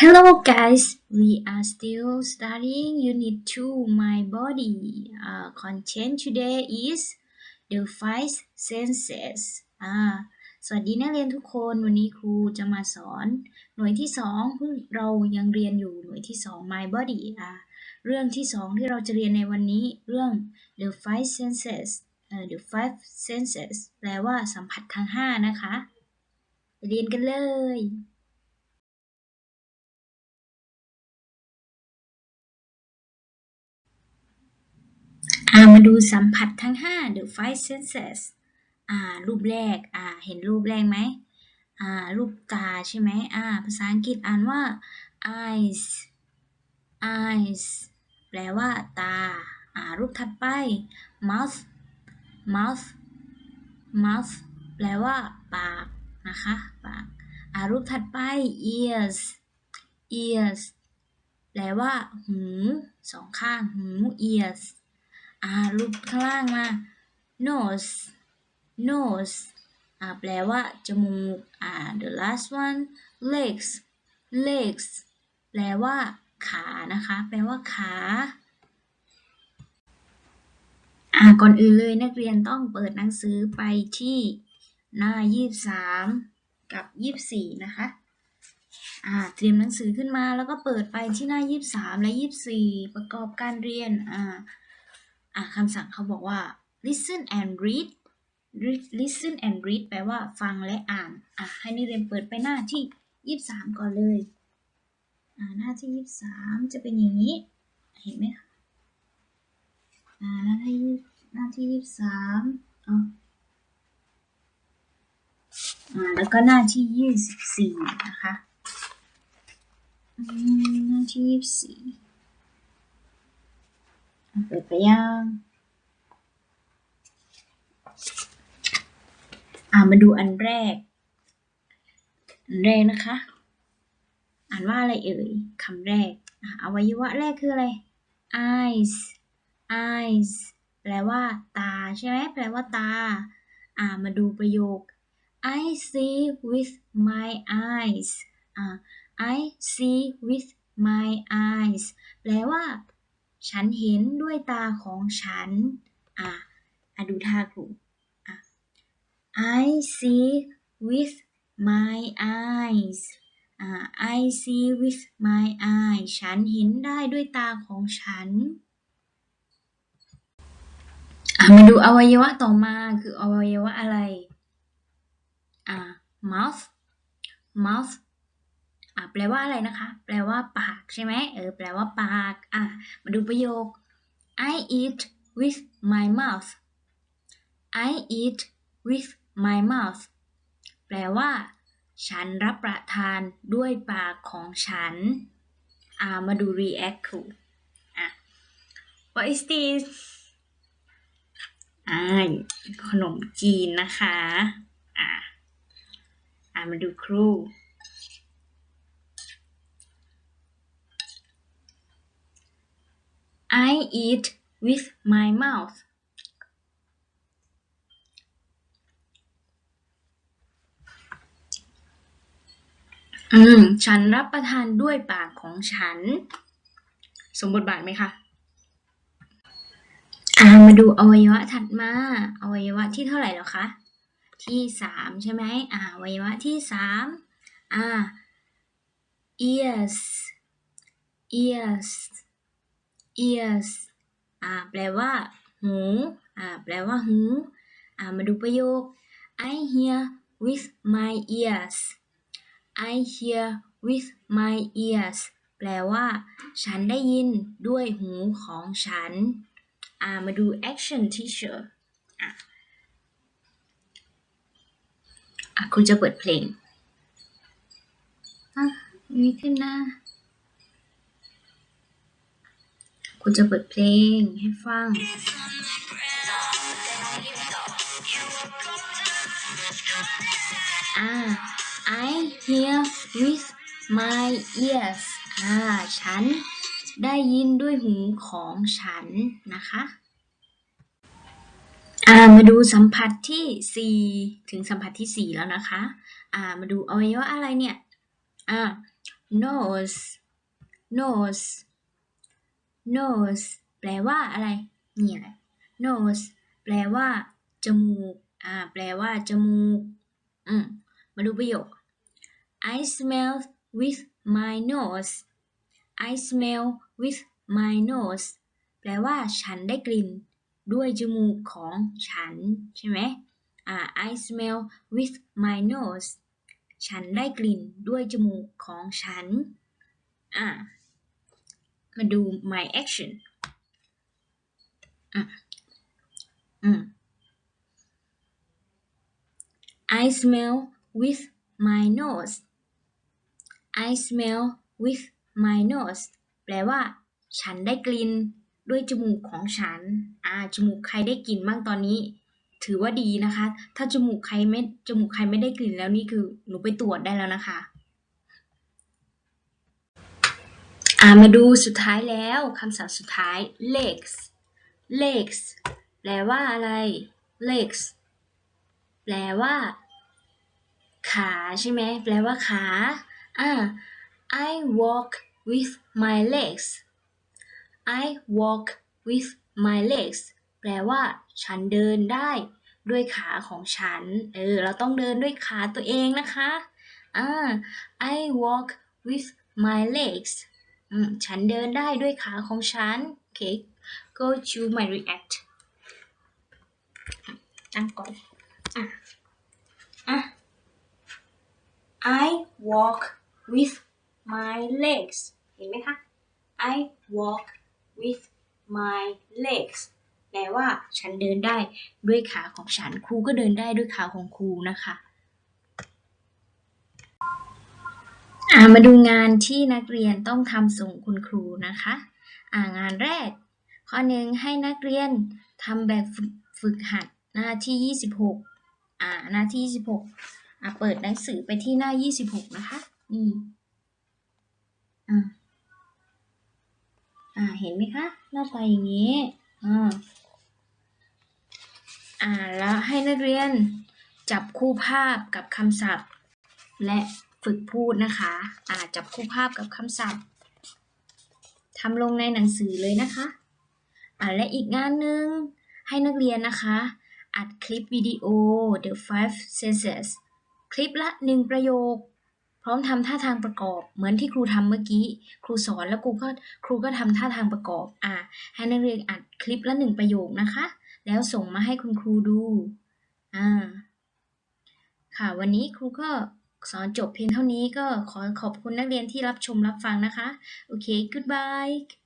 Hello guys, we are still studying Unit 2 My Body. Uh, content today is the five senses. อ่าสวัสดีนักเรียนทุกคน วันนี้ครูจะมาสอน หน่วยที่สองเรายังเรียนอยู่หน่วยที่สอง My Body อ่าเรื่องที่สองที่เราจะเรียนในวันนี้เรื่อง the five senses เอ่อ the five senses แปลว่าสัมผัสทั้งห้านะคะเรียนกันเลย อ่ามาดูสัมผัสทั้ง 5 the five senses อ่ารูปแรกอ่าเห็นรูปแรกไหมอ่ารูปตาใช่ไหมอ่าภาษาอังกฤษอ่านว่า eyes eyes แปลว่าตาอ่ารูปถัดไป mouth mouth mouth แปลว่าปากนะคะปากอ่ารูปถัดไป ears ears แปลว่า หูสองข้างหู ears อ่ารูปข้างล่างมา nose nose อ่าแปลว่าจมูก อ่า the last one legs legs แปลว่าขานะคะ แปลว่าขา อ่าก่อนอื่นเลยนักเรียนต้องเปิดหนังสือไปที่หน้า 23 กับ 24 นะคะ อ่า เตรียมหนังสือขึ้นมาแล้วก็เปิดไปที่หน้า 23 และ 24 ประกอบการเรียน อ่า อ่าคำสั่งเขาบอกว่า listen and read listen and read แปลว่าฟังและอ่าน อะ ให้นักเรียนเปิดไปหน้าที่ 23 ก่อนเลย อ่า หน้าที่ 23 จะเป็นอย่างนี้ เห็นไหมคะ อ่า หน้าที่หน้าที่ 23อ๋ออ่า แล้วก็หน้าที่ 24 นะคะ หน้าที่ 24 ปิดไปยังอ่ามาดูอันแรก อันแรกนะคะ อ่านว่าอะไรเอ่ยคำแรกอะอวัยวะแรกคืออะไร eyes eyes แปลว่าตาใช่ไหมแปลว่าตา อ่ามาดูประโยค I see with my eyes อ่า I see with my eyes แปลว่า ฉันเห็นด้วยตาของฉัน อ่าอะดูท่าครู I see with my eyes อ่า I see with my eyes ฉันเห็นได้ด้วยตาของฉัน อ่ามาดูอวัยวะต่อมาคืออวัยวะอะไร อ่า mouth mouth อ่าแปลว่าอะไรนะคะ แปลว่าปากใช่ไหมเออแปลว่าปากอ่ามาดูประโยค I eat with my mouth I eat with my mouth แปลว่า ฉันรับประทานด้วยปากของฉันอ่ามาดู react ครูอะ what is this อ่าขนมจีนนะคะอ่าอ่ามาดูครู I eat with my mouth อืม ฉันรับประทานด้วยปากของฉัน สมบทบาทไหมคะอ่ามาดูอวัยวะถัดมา อวัยวะที่เท่าไหร่แล้วคะ ที่สามใช่ไหมอ่าอวัยวะที่สามอ่า ears ears ears อ่าแปลว่า หูอ่าแปลว่าหูอ่ามาดูประโยค I hear with my ears I hear with my ears แปลว่า ฉันได้ยินด้วยหูของฉันอ่ามาดู action teacher อะอะคุณจะเปิดเพลงอะมีขึ้นน้า คุณจะเปิดเพลงให้ฟัง อ่า I hear with my ears อ่า ฉันได้ยินด้วยหูของฉันนะคะ อ่า มาดูสัมผัสที่ 4 ถึงสัมผัสที่ 4 แล้วนะคะ อ่า มาดูอวัยวะอะไรเนี่ย อ่า nose nose nose แปลว่าอะไรนี่แหละ nose แปลว่า จมูก อ่า แปลว่า จมูก อืม มาดูประโยค I smell with my nose I smell with my nose แปลว่า ฉันได้กลิ่น ด้วยจมูกของฉัน ใช่ไหมอ่า I smell with my nose ฉันได้กลิ่นด้วยจมูกของฉัน อ่า มาดู my action อืมอืม I smell with my nose I smell with my nose แปลว่า ฉันได้กลิ่นด้วยจมูกของฉัน อ่า จมูกใครได้กลิ่นบ้างตอนนี้ ถือว่าดีนะคะ ถ้าจมูกใครไม่ จมูกใครไม่ได้กลิ่นแล้วนี่คือ หนูไปตรวจได้แล้วนะคะ อ่ามาดูสุดท้ายแล้วคำศัพท์สุดท้าย legs legs แปลว่าอะไร legs แปลว่า ขาใช่ไหมแปลว่าขาอ่า I walk with my legs I walk with my legs แปลว่า ฉันเดินได้ด้วยขาของฉัน เออ เราต้องเดินด้วยขาตัวเองนะคะอ่า I walk with my legs อืมฉันเดินได้ด้วยขาของฉัน โอเค go to my react ตั้งก่อนอะอะ I walk with my legs เห็นไหมคะ I walk with my legs แปลว่าฉันเดินได้ด้วยขาของฉัน ครูก็เดินได้ด้วยขาของครูนะคะ อ่ามาดูงานที่นักเรียนต้องทำส่งคุณครูนะคะอ่างานแรก ข้อหนึ่งให้นักเรียนทำแบบฝึกฝึกหัดหน้าที่ 26อ่าหน้าที่ 26อ่าเปิดหนังสือไปที่หน้า 26 นะคะนี่อ่าอ่าเห็นไหมคะหน้าตาอย่างนี้อ่าอ่าแล้วให้นักเรียนจับคู่ภาพกับคำศัพท์ และ ฝึกพูดนะคะอ่าจับคู่ภาพกับคำศัพท์ทำลงในหนังสือเลยนะคะอ่าและอีกงานหนึ่งให้นักเรียนนะคะ อัดคลิปวิดีโอ the five senses คลิปละหนึ่งประโยค พร้อมทำท่าทางประกอบ เหมือนที่ครูทำเมื่อกี้ ครูสอนแล้วครูก็ครูก็ทำท่าทางประกอบ อ่า ให้นักเรียนอัดคลิปละหนึ่งประโยคนะคะ แล้วส่งมาให้คุณครูดู อ่า ค่ะ วันนี้ครูก็ สอนจบเพียงเท่านี้ก็ขอขอบคุณนักเรียนที่รับชมรับฟังนะคะ โอเค goodbye